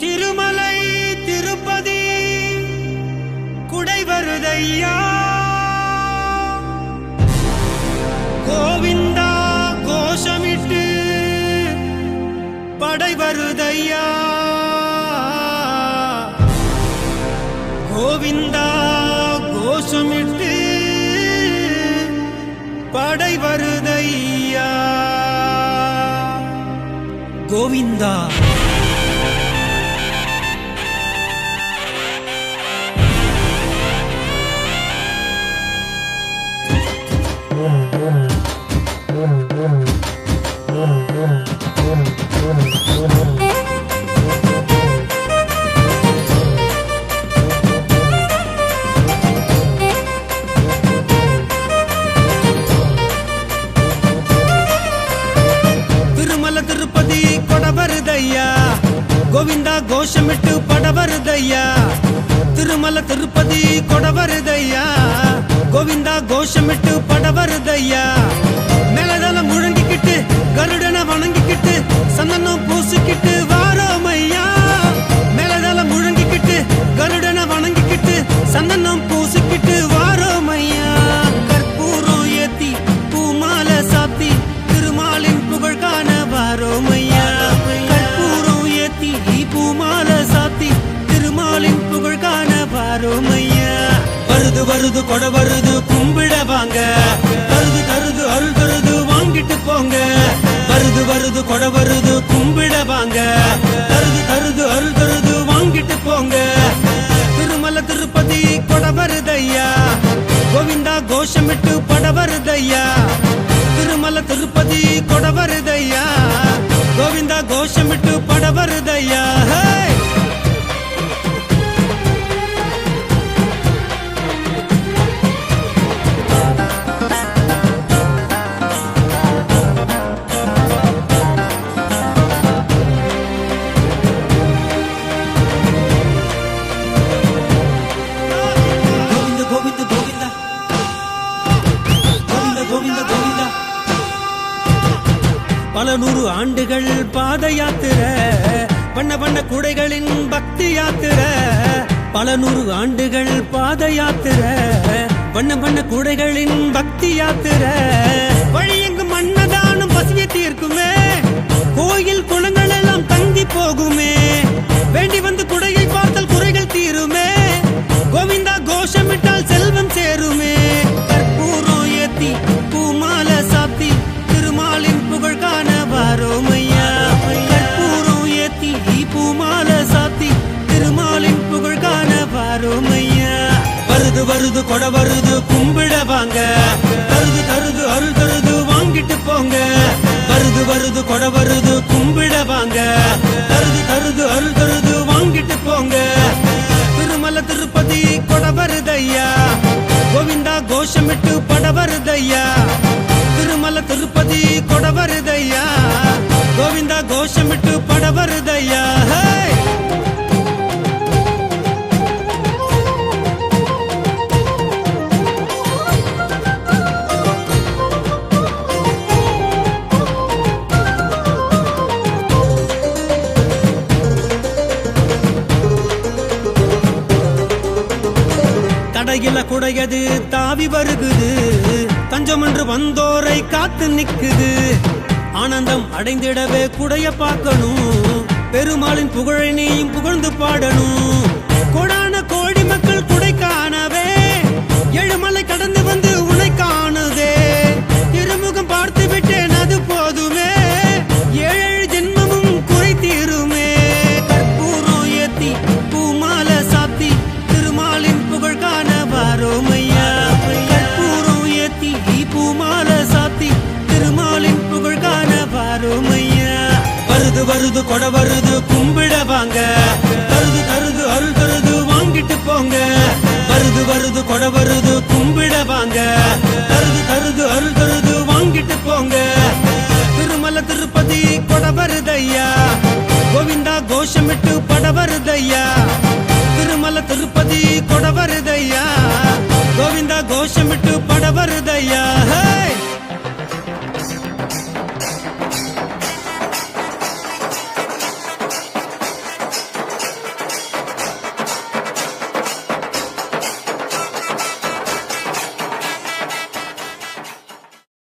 திருமலை திருப்பதி குடைவருதையா? கோவிந்தா கோஷமிட்டு படைவருதையா? கோவிந்தா கோஷமிட்டு படைவருதையா? கோவிந்தா திருப்பதி கொட வருதையா? கோவிந்தா கோஷமிட்டு பட வருதையா? திருமல திருப்பதி கொட வருதையா? கோவிந்தா கோஷமிட்டு பட வருது வருது கொடை வருது கும்பிட வாங்க. கருது கருது அருள் கருது வாங்கிட்டு போங்க. வருது வருது கொடை வருது கும்பிட வாங்க. கருது கருது அருள் கருது வாங்கிட்டு போங்க. திருமல திருப்பதி கொடை வருதையா கோவிந்தா கோஷமிட்டு பட வருதையா திருமல திருப்பதி கொடை வருதையா கோவிந்தா கோஷமிட்டு பட வருதையா பல நூறு ஆண்டுகள் பாத யாத்திர பண்ண பண்ண குடைகளின் பக்தி யாத்திர. பல நூறு ஆண்டுகள் பாத யாத்திர பண்ண பண்ண குடைகளின் பக்தி யாத்திர. வழி எங்கும் மன்னதானும் பசியை தீர்க்குமே கோயில் குளங்கள் எல்லாம் தங்கி போகுமே. வருது வருது கொட வருது கும்பிட வாங்க. தருது தருது அருள் தருது வாங்கிட்டு போங்க. வருது வருது கொட வருது கும்பிட வாங்க. தருது தருது அருள் தருது வாங்கிட்டு போங்க. திருமல திருப்பதி கொட வருதையா கோவிந்தா கோஷமிட்டு பட வருதையா திருமல திருப்பதி கொட வருதையா கோவிந்தா கோஷமிட்டு பட வருதையா ஹே! குடையது தாவி வருகுது. தஞ்சம் என்று வந்தோரை காத்து நிக்குது. ஆனந்தம் அடைந்திடவே குடைய பார்க்கணும். பெருமாளின் புகழை நீயும் புகழ்ந்து பாடணும். வருது கொடை வருது கும்பிட வாங்க. தருது தருது அருள் தருது வாங்கிட்டு போங்க. வருது வருது கொடை வருது கும்பிட வாங்க. தருது தருது அருள் தருது வாங்கிட்டு போங்க. திருமல திருப்பதி கொடை வருதையா கோவிந்தா கோஷமிட்டு பட வருதையா திருமல திருப்பதி கொடை வருதையா கோவிந்தா கோஷமிட்டு பட வருதையா